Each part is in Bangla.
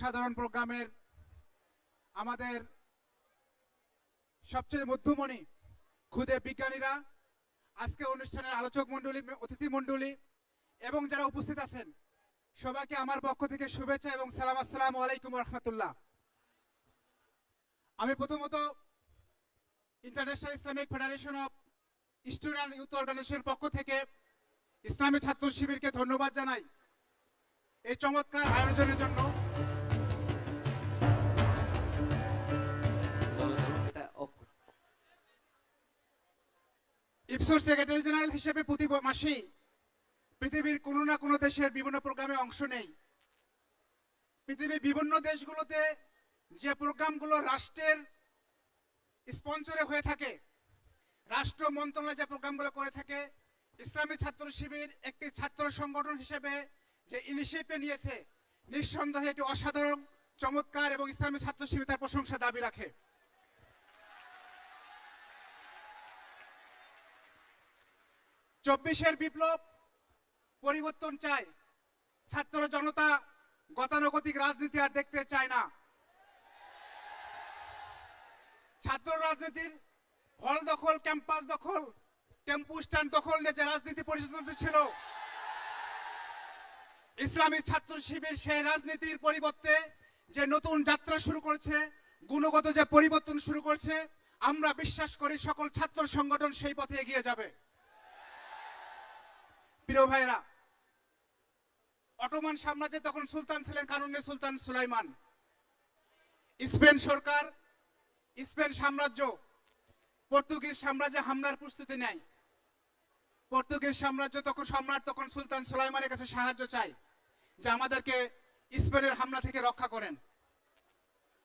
সাধারণ প্রোগ্রামের আমাদের সবচেয়ে মধ্যমণি খুদে বিজ্ঞানীরা, আজকে অনুষ্ঠানের আলোচক মণ্ডলী, অতিথি মণ্ডলী এবং যারা উপস্থিত আছেন, সবাইকে আমার পক্ষ থেকে শুভেচ্ছা এবং সালাম, আসসালামু আলাইকুম রহমতুল্লাহ আমি প্রথমত international Islamic federation of student youth অর্গানাইজেশনের পক্ষ থেকে ইসলামী ছাত্র শিবিরকে ধন্যবাদ জানাই এই চমৎকার আয়োজনের জন্য। ইপসোর সেক্রেটারি জেনারেল হিসেবে প্রতি মাসেই পৃথিবীর কোনো না কোনো দেশের বিভিন্ন প্রোগ্রামে অংশ নেই। পৃথিবীর বিভিন্ন দেশগুলোতে যে প্রোগ্রামগুলো রাষ্ট্রের স্পন্সরে হয়ে থাকে, রাষ্ট্র মন্ত্রণালয় যে প্রোগ্রামগুলো করে থাকে, ইসলামী ছাত্র শিবির একটি ছাত্র সংগঠন হিসেবে যে ইনিশিয়েটিভ নিয়েছে, নিঃসন্দেহে এটি অসাধারণ, চমৎকার এবং ইসলামী ছাত্র শিবির তার প্রশংসা দাবি রাখে। চব্বিশের বিপ্লব পরিবর্তন চায় ছাত্র জনতা গতানুগতিক রাজনীতি আর দেখতে চায় না। ছাত্র রাজনীতির হল দখল, ক্যাম্পাস দখল, টেম্পু স্ট্যান্ড দখল নিয়ে যে রাজনীতি পরিচালিত ছিল, ইসলামী ছাত্র শিবির সেই রাজনীতির পরিবর্তে যে নতুন যাত্রা শুরু করেছে, গুণগত যে পরিবর্তন শুরু করেছে, আমরা বিশ্বাস করি সকল ছাত্র সংগঠন সেই পথে এগিয়ে যাবে। প্রিয় ভাইরা অটোমান সাম্রাজ্যে তখন সুলতান ছিলেন কানুনে সুলতান সুলাইমান। স্পেন সরকার, স্পেন সাম্রাজ্য, পর্তুগিজ সাম্রাজ্যে হামলার প্রস্তুতি নেয়। পর্তুগিজ সাম্রাজ্য তখন সম্রাট তখন সুলতান সুলাইমানের কাছে সাহায্য চায়, যে আমাদেরকে স্পেনের হামলা থেকে রক্ষা করেন।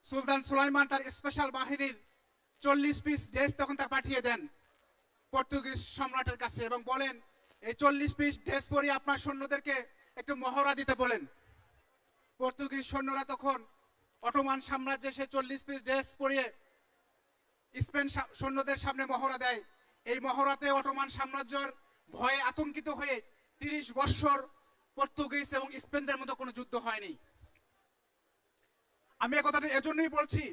সুলতান সুলাইমান তার স্পেশাল বাহিনীর চল্লিশ পিস দেশ তখন তা পাঠিয়ে দেন পর্তুগিজ সম্রাটের কাছে এবং বলেন এই চল্লিশ পিস ড্রেস পরিয়ে আপনার সৈন্যদেরকে একটু মহড়া দিতে বলেন। পর্তুগিজ সৈন্যরা তখন অটোমান সাম্রাজ্যের সেই চল্লিশ পিস ড্রেস পরিয়ে স্পেন সৈন্যদের সামনে মহড়া দেয়। এই মহড়াতে অটোমান সাম্রাজ্যের ভয়ে আতঙ্কিত হয়ে তিরিশ বৎসর পর্তুগিজ এবং স্পেনদের মতো কোনো যুদ্ধ হয়নি। আমি কথাটা এজন্যই বলছি,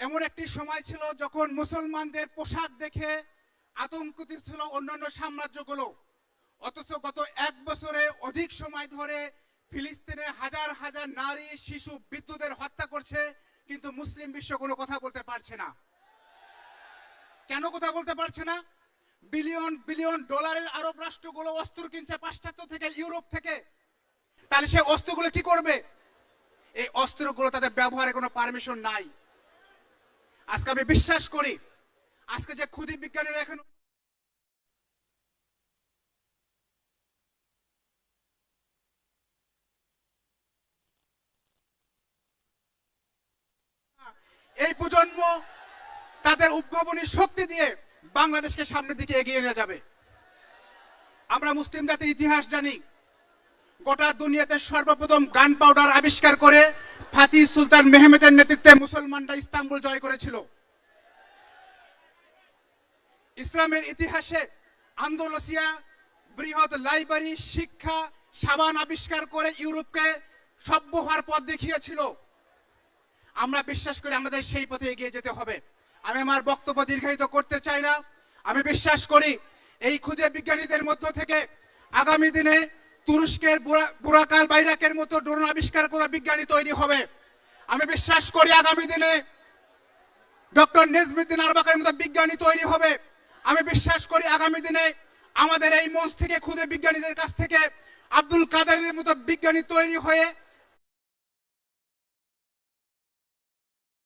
এমন একটি সময় ছিল যখন মুসলমানদের পোশাক দেখে আতঙ্কিত ছিল অন্যান্য সাম্রাজ্যগুলো। অথচ গত এক বছরে অধিক সময় ধরে ফিলিস্তিনে হাজার হাজার নারী, শিশু বিদ্যুতের হত্যা করছে, কিন্তু মুসলিম বিশ্ব কোনো কথা বলতে পারছে না। কেন কথা বলতে পারছে না? বিলিয়ন বিলিয়ন ডলারের আরব রাষ্ট্রগুলো অস্ত্র কিনছে পাশ্চাত্য থেকে, ইউরোপ থেকে। তাহলে সে অস্ত্রগুলো কি করবে? এই অস্ত্রগুলো তাদের ব্যবহারে কোনো পারমিশন নাই। আজকে আমি বিশ্বাস করি আজকে যে ক্ষুদি বিজ্ঞানীরা এখন এই প্রজন্ম তাদের উদ্ভাবনী শক্তি দিয়ে বাংলাদেশকে সামনের দিকে এগিয়ে নিয়ে যাবে। আমরা মুসলিম জাতির ইতিহাস জানি। গোটা দুনিয়াতে সর্বপ্রথম গান পাউডার আবিষ্কার করে ফাতি সুলতান মেহমেদের নেতৃত্বে মুসলমানরা ইস্তাম্বুল জয় করেছিল। ইসলামের ইতিহাসে আন্দোলসিয়া, বৃহৎ লাইব্রেরি, শিক্ষা, সাবান আবিষ্কার করে ইউরোপকে সভ্য হওয়ার পথ দেখিয়েছিল। আমরা বিশ্বাস করি আমাদের সেই পথে এগিয়ে যেতে হবে। আমি আমার বক্তব্য দীর্ঘায়িত করতে চাই না। আমি বিশ্বাস করি এই ক্ষুদে বিজ্ঞানীদের মধ্য থেকে আগামী দিনে তুরস্কের বুরাকাল বাইরাকের মতো ড্রোন আবিষ্কার করা বিজ্ঞানী তৈরি হবে। আমি বিশ্বাস করি আগামী দিনে ডক্টর নেজমুদ্দিন আরবাকের মতো বিজ্ঞানী তৈরি হবে। আমি বিশ্বাস করি আগামী দিনে আমাদের এই মঞ্চ থেকে ক্ষুদে বিজ্ঞানীদের কাছ থেকে আব্দুল কাদের মতো বিজ্ঞানী তৈরি হয়ে